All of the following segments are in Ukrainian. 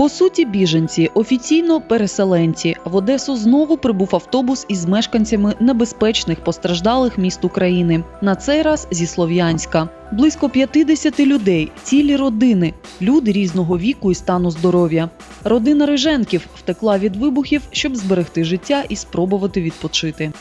По суті, біженці, офіційно переселенці. В Одесу знову прибув автобус із мешканцями небезпечних постраждалих міст України. На цей раз зі Слов'янська. Близько 50 людей, цілі родини, люди різного віку і стану здоров'я. Родина Риженків втекла від вибухів, щоб зберегти життя і спробувати відпочити.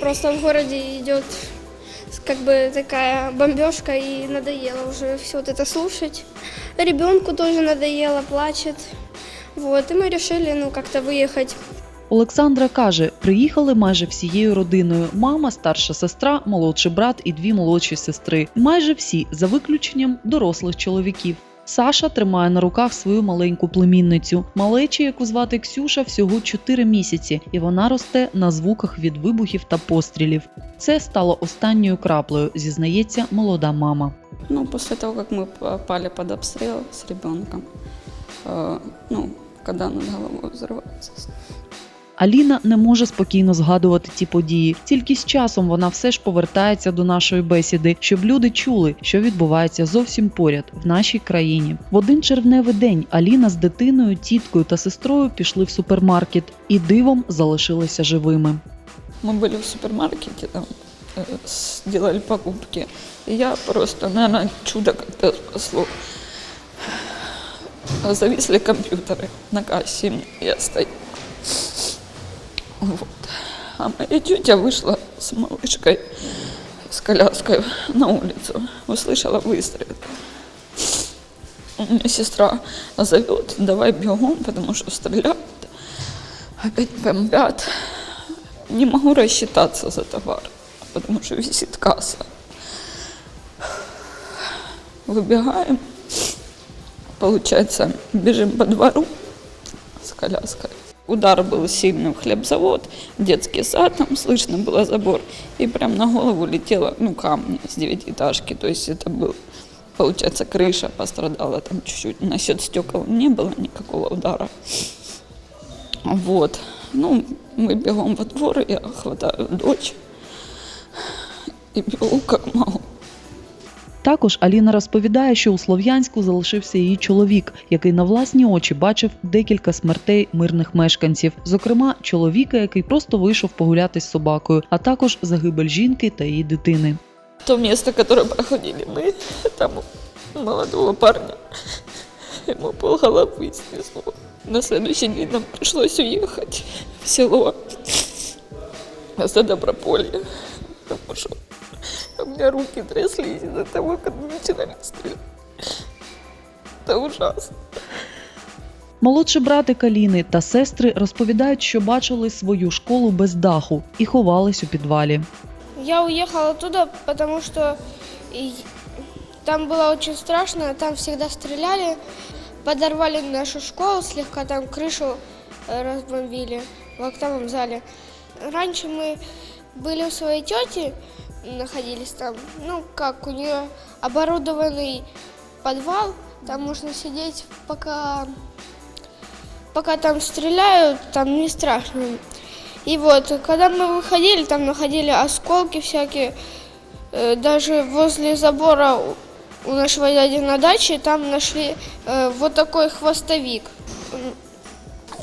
Просто в городе идет как бы такая бомбежка и надоело уже все вот это слушать. Ребенку тоже надоело, плачет. Вот, и мы решили, ну, как-то выехать. Олександра каже, приїхали майже всією родиною: мама, старша сестра, молодший брат і дві молодші сестри. Майже всі, за виключенням дорослих чоловіків. Саша тримає на руках свою маленьку племінницю. Малечі, яку звати Ксюша, всього 4 місяці, і вона росте на звуках від вибухів та пострілів. Це стало останньою краплею, зізнається молода мама. Ну, после того, как мы попали под обстрел с ребенком, э, ну, когда над головой взрывается. Аліна не може спокійно згадувати ті події. Тільки з часом вона все ж повертається до нашої бесіди, щоб люди чули, що відбувається зовсім поряд в нашій країні. В один червневий день Аліна з дитиною, тіткою та сестрою пішли в супермаркет і дивом залишилися живими. Мы были в супермаркете, там, э, сделали покупки. И я просто, наверное, чудо как-то спасло. Зависли компьютеры на кассе, я стою. Вот. А моя тетя вышла с малышкой, с коляской на улицу, услышала выстрел. У меня сестра зовет, давай бегом, потому что стреляют, опять бомбят. Не могу рассчитаться за товар, потому что висит касса. Выбегаем, получается, бежим по двору с коляской. Удар был сильный в хлебзавод, детский сад, там слышно было забор, и прям на голову летело, ну, камни с девятиэтажки, то есть это был, получается, крыша пострадала там чуть-чуть, насчет стекол не было никакого удара. Вот, ну, мы бегом во двор, я хватаю дочь и бегу как могу. Також Аліна розповідає, що у Слов'янську залишився її чоловік, який на власні очі бачив декілька смертей мирних мешканців, зокрема чоловіка, який просто вийшов погуляти з собакою, а також загибель жінки та її дитини. То место, которое проходили мы, там молодого парня, ему полголовы снесло. На следующий день нам пришлось уехать в село за Доброполье, потому что у меня руки тряслись из-за того, как начинали стрелять. Это ужасно. Молодший братик Аліни та сестри розповідають, що бачили свою школу без даху і ховались у підвалі. Я уехала оттуда, потому что и- там было очень страшно, там всегда стреляли, подорвали нашу школу слегка, там крышу э, разбомбили в актовом зале. Раньше мы были у своей тети, находились там, ну как, у нее оборудованный подвал, там можно сидеть, пока, пока там стреляют, там не страшно. И вот, когда мы выходили, там находили осколки всякие, Э, даже возле забора у- нашего дяди на даче, там нашли э, вот такой хвостовик.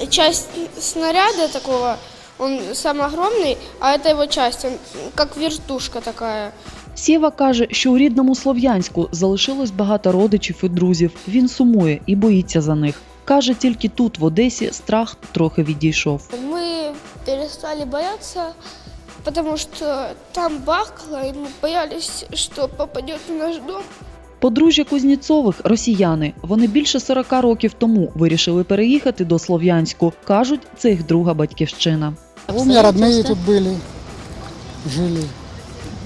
Часть снаряда такого, он сам огромный, а это его часть, он как вертушка такая. Сєва каже, що у рідному Слов'янську залишилось багато родичів і друзів. Він сумує і боїться за них. Каже, тільки тут, в Одесі, страх трохи відійшов. Мы перестали бояться, потому что там бахало, и мы боялись, что попадет в наш дом. Подружжя Кузніцових росіяни. Вони більше 40 років тому вирішили переїхати до Слов'янську. кажуть, це їх друга батьківщина. У меня родные тут были, жили.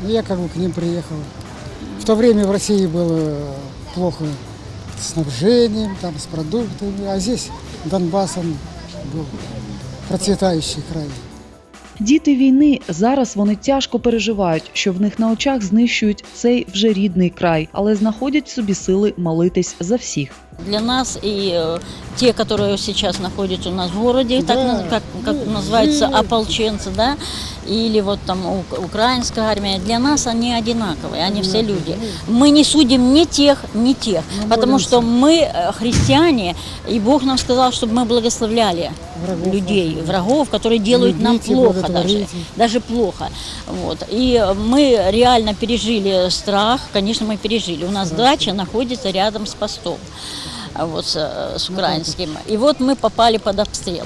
Ну, Я как бы к ним приехал. В то время в России было плохо с снабжением, там, с продуктами, а здесь Донбасс он был процветающий край. Діти війни зараз вони тяжко переживають, що в них на очах знищують цей вже рідний край, але знаходять собі сили молитись за всіх. Для нас и э, те, которые сейчас находятся у нас в городе, так Да. наз- как, как Ну, называется, жили. ополченцы, да, или вот там ук- украинская армия, для нас они одинаковые, они все люди. Мы не судим ни тех, ни тех, Мы потому молимся. что мы э, христиане, и Бог нам сказал, чтобы мы благословляли Врагов людей, ваших. врагов, которые делают нам Любите, плохо даже, благотворите. даже плохо. Вот. И мы реально пережили страх, конечно, мы пережили. У нас дача находится рядом с постом, а Вот с, э, с украинским. И вот мы попали под обстрел.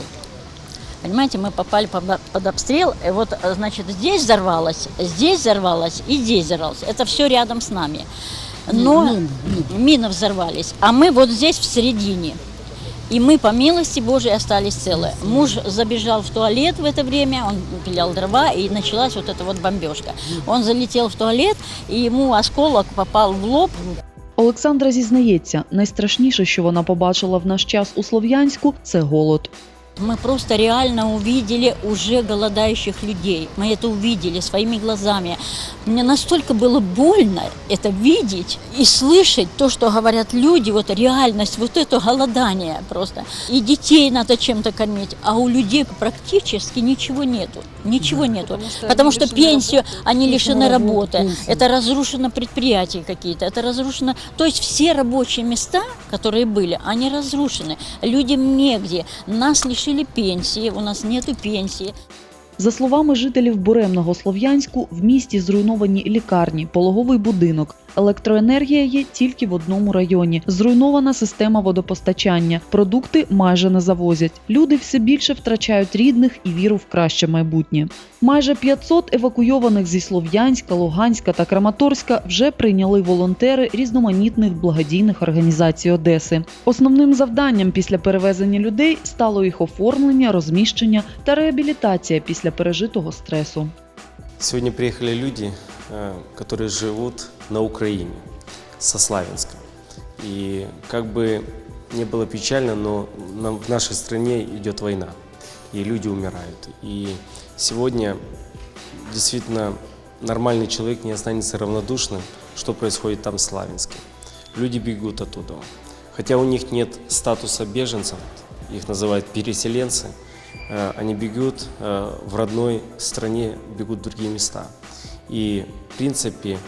Понимаете, мы попали под, обстрел, и вот, значит, здесь взорвалось, здесь взорвалось и здесь взорвалось. Это все рядом с нами. Но Мины, мины взорвались, а мы вот здесь в середине. И мы, по милости Божией, остались целы. Муж забежал в туалет в это время, он пилял дрова, и началась вот эта вот бомбежка. Он залетел в туалет, и ему осколок попал в лоб, Олександра зізнається, найстрашніше, що вона побачила в наш час у Слов'янську, це голод. Мы просто реально увидели уже голодающих людей. Мы это увидели своими глазами. Мне настолько было больно это видеть и слышать то, что говорят люди, вот реальность, вот это голодание просто. И детей надо чем-то кормить, а у людей практически ничего нету. Ничего нету. Потому что, пенсию они лишены Лишены работы. работы, пенсии. Это разрушено предприятия какие-то, это разрушено... То есть все рабочие места, которые были, они разрушены. Людям негде. Нас лишили пенсии, у нас нету пенсии. За словами жителів буремного Слов'янську, в місті зруйновані лікарні, пологовий будинок. Електроенергія є тільки в одному районі. Зруйнована система водопостачання. Продукти майже не завозять. Люди все більше втрачають рідних і віру в краще майбутнє. Майже 500 евакуйованих зі Слов'янська, Луганська та Краматорська вже прийняли волонтери різноманітних благодійних організацій Одеси. Основним завданням після перевезення людей стало їх оформлення, розміщення та реабілітація після пережитого стресу. Сегодня приехали люди, э, которые живут на Украине, со Славянска. И как бы не было печально, но нам- в нашей стране идет война, и люди умирают. И сегодня действительно нормальный человек не останется равнодушным, что происходит там в Славянске. Люди бегут оттуда. Хотя у них нет статуса беженцев, их называют переселенцы, э, они бегут э, в родной стране, бегут в другие места. И, в принципе,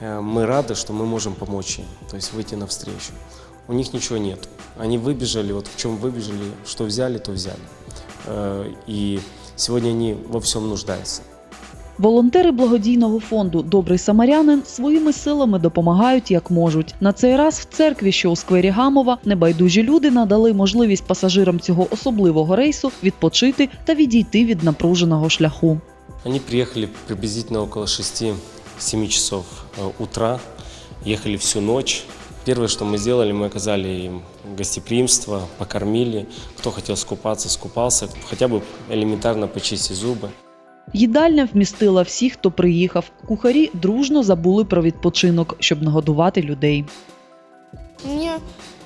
э, мы рады, что мы можем помочь им, то есть выйти навстречу. У них ничего нет. Они выбежали, вот в чем выбежали, что взяли, то взяли. Э, И сегодня они во всем нуждаются. Волонтери благодійного фонду Добрий самарянин своїми силами допомагають як можуть. На цей раз в церкві, що у сквері Гамова, небайдужі люди надали можливість пасажирам цього особливого рейсу відпочити та відійти від напруженого шляху. Они приехали приблизительно около 6-7 часов э, утра, ехали всю ночь. Первое, что мы сделали, мы оказали им гостеприимство, покормили. Кто хотел скупаться, скупался, хотя бы элементарно почистить зубы. Їдальня вмістила всіх, хто приїхав. Кухарі дружно забули про відпочинок, щоб нагодувати людей. Мне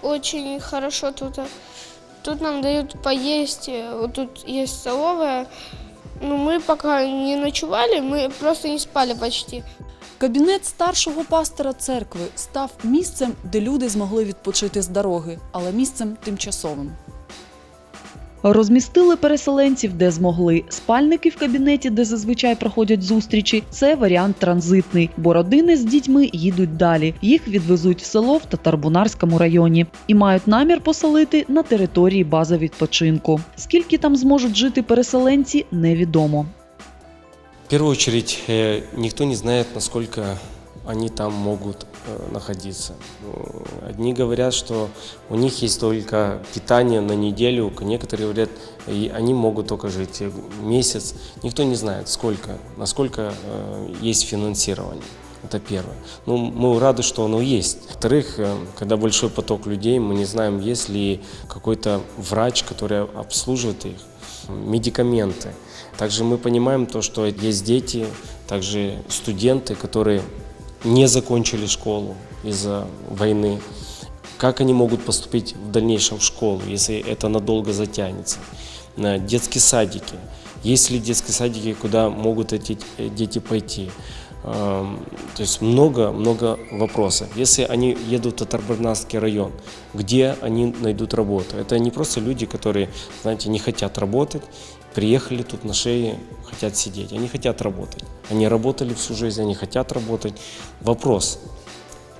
очень хорошо тут. Тут нам дают поесть, э, вот тут есть столовая. Ну, мы пока не ночевали, мы просто не спали почти. Кабінет старшого пастора церкви став місцем, де люди змогли відпочити з дороги, але місцем тимчасовим. Розмістили переселенців, де змогли. Спальники в кабінеті, де зазвичай проходять зустрічі. Це варіант транзитний, бо родини з дітьми їдуть далі. Їх відвезуть в село в Татарбунарському районі і мають намір поселити на території бази відпочинку. Скільки там зможуть жити переселенці, невідомо. В первую очередь, никто не знает, насколько они там могут э, находиться. Одни говорят, что у них есть только питание на неделю, некоторые говорят, и они могут только жить э, месяц. Никто не знает, сколько, насколько э, есть финансирование. Это первое. Ну, мы рады, что оно есть. Во-вторых, когда большой поток людей, мы не знаем, есть ли какой-то врач, который обслуживает их, медикаменты. Также мы понимаем то, что есть дети, также студенты, которые не закончили школу из-за войны. Как они могут поступить в дальнейшем в школу, если это надолго затянется? На детские садики. Есть ли детские садики, куда могут эти э, дети пойти? Эм, То есть много-много вопросов. Если они едут в Татарбарнасский район, где они найдут работу? Это не просто люди, которые, знаете, не хотят работать, приехали тут на шее, хотят сидеть. Они хотят работать. Они работали всю жизнь, они хотят работать. Вопрос,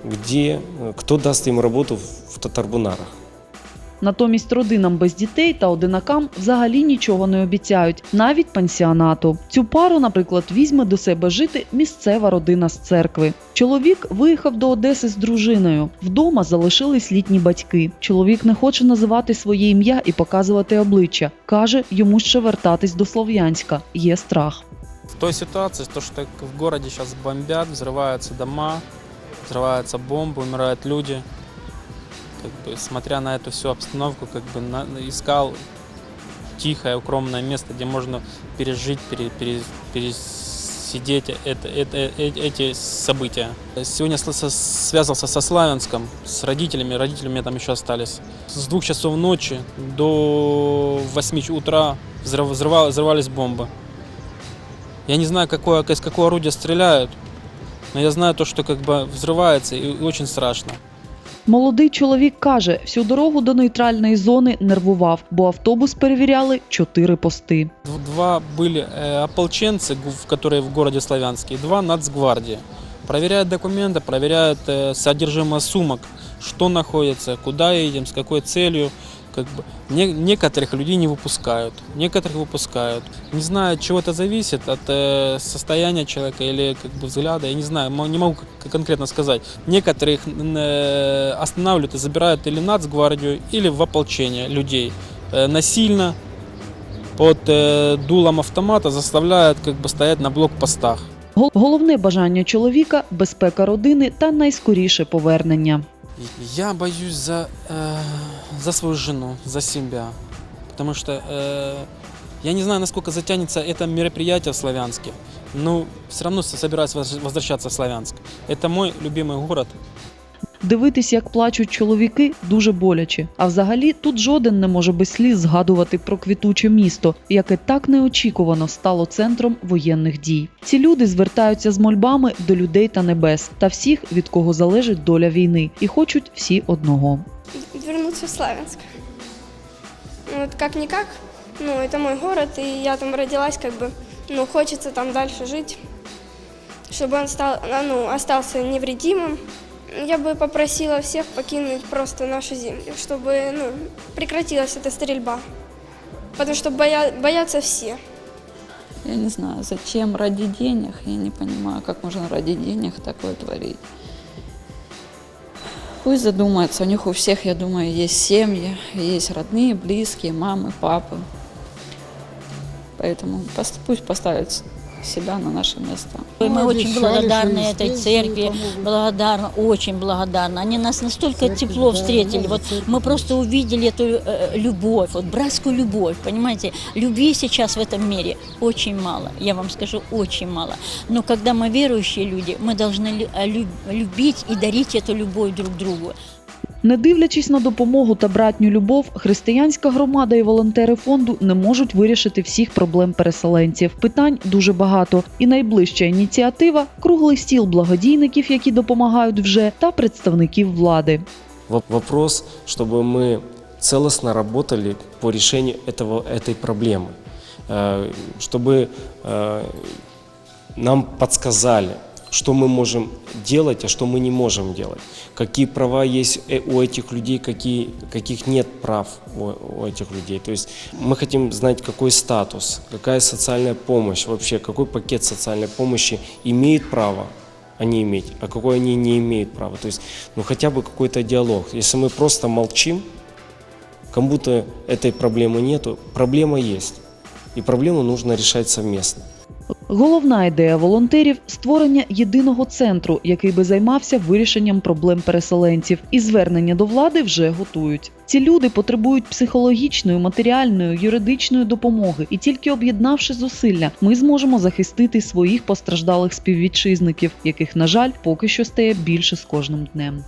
где, э, кто даст им работу в- в Татарбунарах? Натомість родинам без дітей та одинакам взагалі нічого не обіцяють, навіть пансіонату. Цю пару, наприклад, візьме до себе жити місцева родина з церкви. Чоловік виїхав до Одеси з дружиною. Вдома залишились літні батьки. Чоловік не хоче називати своє ім'я і показувати обличчя. каже, йому ще вертатись до Слов'янська. Є страх. В той ситуации, то, что в городе сейчас бомбят, взрываются дома, взрываются бомбы, умирают люди, Как бы, смотря на эту всю обстановку, как бы на- искал тихое, укромное место, где можно пережить, пере- пере- пересидеть это, это- э- эти события. Сегодня связался со Славянском, с родителями, родители у меня там еще остались. С двух часов ночи до 8 утра взрыв- взрывал- взрывались бомбы. Я не знаю, какое, из какого орудия стреляют, но я знаю то, что как бы взрывается и очень страшно. Молодий чоловік каже, всю дорогу до нейтральної зони нервував, бо автобус перевіряли чотири пости. Д- Два были э, ополченцы, гу- в- которые в городе Славянске, и два нацгвардии. Проверяют документы, проверяют э, содержимое сумок, что находится, куда едем, с какой целью. Как бы. Не- некоторых людей не выпускают, некоторых выпускают. Не знаю, от чего это зависит, от э, состояния человека или как бы взгляда, я не знаю, мо- не могу к- конкретно сказать. Некоторых н- э, останавливают и забирают или нацгвардию, или в ополчение людей. Э, насильно, под э, дулом автомата заставляют как бы стоять на блокпостах. Гол- Головне бажання чоловіка безпека родини та найскоріше повернення. Я боюсь за, э, за свою жену, за себя. Потому что э, я не знаю, насколько затянется это мероприятие в Славянске. Но все равно с- собираюсь воз- возвращаться в Славянск. Это мой любимый город. Дивитись, як плачуть чоловіки, дуже боляче. А взагалі тут жоден не може без сліз згадувати про квітуче місто, яке так неочікувано стало центром воєнних дій. Ці люди звертаються з мольбами до людей та небес та всіх, від кого залежить доля війни, і хочуть всі одного. вернуться в Славянск. Вот как-никак, ну, это мой город, и я там родилась, как бы, ну, хочется там дальше жить, чтобы он стал, а, ну, остался невредимым. Я бы попросила всех покинуть просто нашу землю, чтобы, ну, прекратилась эта стрельба. Потому что боя- боятся все. Я не знаю, зачем ради денег, я не понимаю, как можно ради денег такое творить. Пусть задумаются, у них у всех, я думаю, есть семьи, есть родные, близкие, мамы, папы. Поэтому пусть поставят себя на наше место. И Мы Ну, очень обещали, благодарны что и этой здесь церкви, помогут. благодарны, очень благодарны. Они нас настолько Церковь, тепло да, встретили. ну, Вот церковь мы есть. просто увидели эту э, любовь, вот братскую любовь, понимаете? Любви сейчас в этом мире очень мало, я вам скажу, очень мало. Но когда мы верующие люди, мы должны лю- э, лю- любить и дарить эту любовь друг другу. Не дивлячись на допомогу та братню любов, християнська громада і волонтери фонду не можуть вирішити всіх проблем переселенців. Питань дуже багато. І найближча ініціатива круглий стіл благодійників, які допомагають вже, та представників влади. Воп- Вопрос, чтобы мы целостно работали по решению этого, этой проблемы, Э, чтобы э, нам подсказали, Что мы можем делать, а что мы не можем делать, какие права есть э, у этих людей, какие, каких нет прав у, у этих людей. То есть мы хотим знать, какой статус, какая социальная помощь, вообще какой пакет социальной помощи имеет право они иметь, а какой они не имеют права. То есть, ну хотя бы какой-то диалог. Если мы просто молчим, как будто этой проблемы нету, проблема есть. И проблему нужно решать совместно. Головна ідея волонтерів створення єдиного центру, який би займався вирішенням проблем переселенців, і звернення до влади вже готують. Ці люди потребують психологічної, матеріальної, юридичної допомоги, і тільки об'єднавши зусилля, ми зможемо захистити своїх постраждалих співвітчизників, яких, на жаль, поки що стає більше з кожним днем.